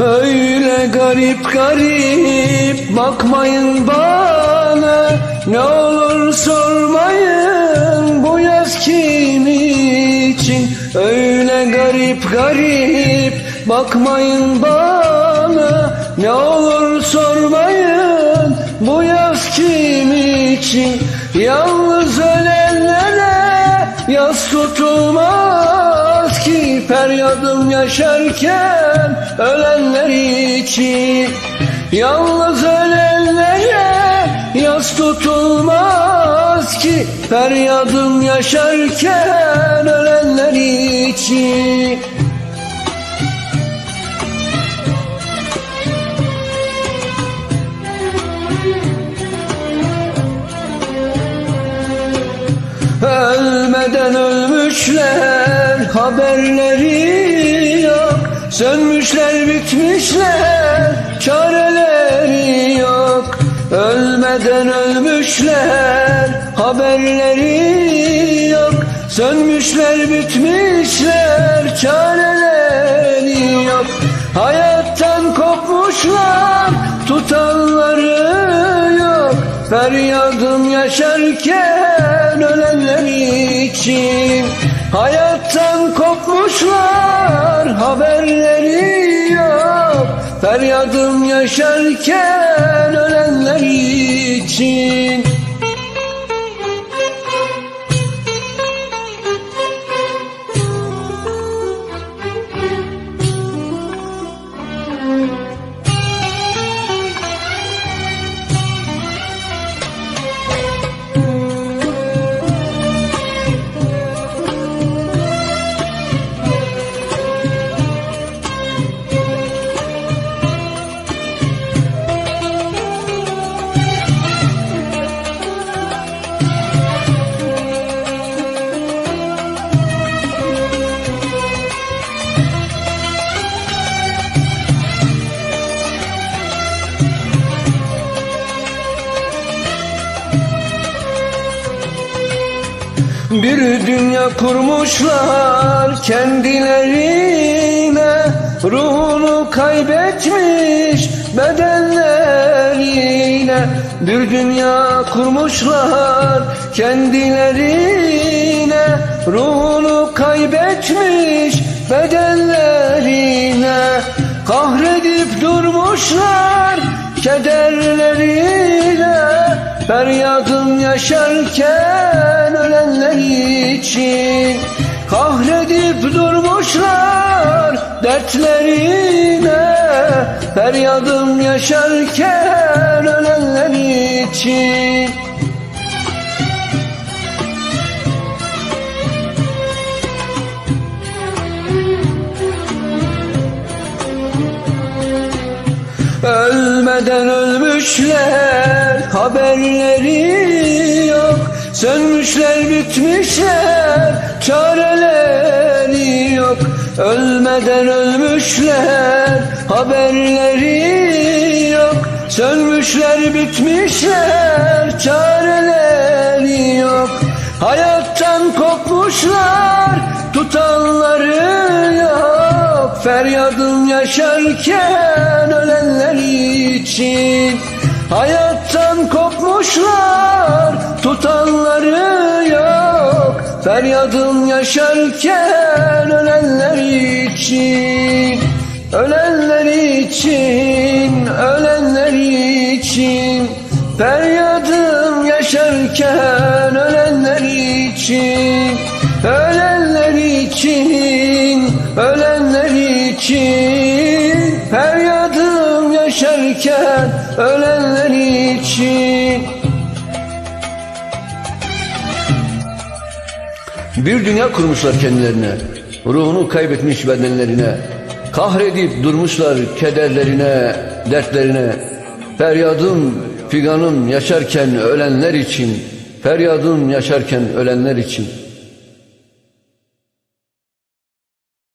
Öyle garip garip bakmayın bana. Ne olur sormayın bu yaz kim için? Öyle garip garip bakmayın bana. Ne olur sormayın bu yaz kim için? Yalnız ölenlere yaz tutulmaz Feryadım yaşarken ölenler için Yalnız ölenlere yaz tutulmaz ki. Feryadım yaşarken ölenler için. Ölmeden ölmüşler haberleri bitmişler çareleri yok. Ölmeden ölmüşler haberleri yok. Sönmüşler bitmişler çareleri yok. Hayattan kopmuşlar tutanları yok. Feryadım yaşarken ölenler için. Hayattan kopmuşlar haberleri Feryadım yaşarken ölenler için Bir dünya kurmuşlar kendilerine. Ruhunu kaybetmiş bedenlerine Bir dünya kurmuşlar kendilerine. Ruhunu kaybetmiş bedenlerine Kahredip durmuşlar kederleriyle Feryadım yaşarken ölenler için Kahredip durmuşlar dertlerine. Feryadım yaşarken ölenler için. Ölmeden ölmüşler haberleri yok. Sönmüşler bitmişler çareleri yok. Ölmeden ölmüşler haberleri yok. Sönmüşler bitmişler çareleri yok. Hayattan kopmuşlar tutanları yok. Feryadım yaşarken için Hayattan kopmuşlar. Tutanları yok Feryadım yaşarken ölenler için Ölenler için, ölenler için. Feryadım yaşarken ölenler için Ölenler için, ölenler için. Feryadım yaşarken ölenler için. Bir dünya kurmuşlar kendilerine Ruhunu kaybetmiş bedenlerine Kahredip durmuşlar kederlerine, dertlerine. Feryadım, figanım yaşarken ölenler için Feryadım yaşarken ölenler için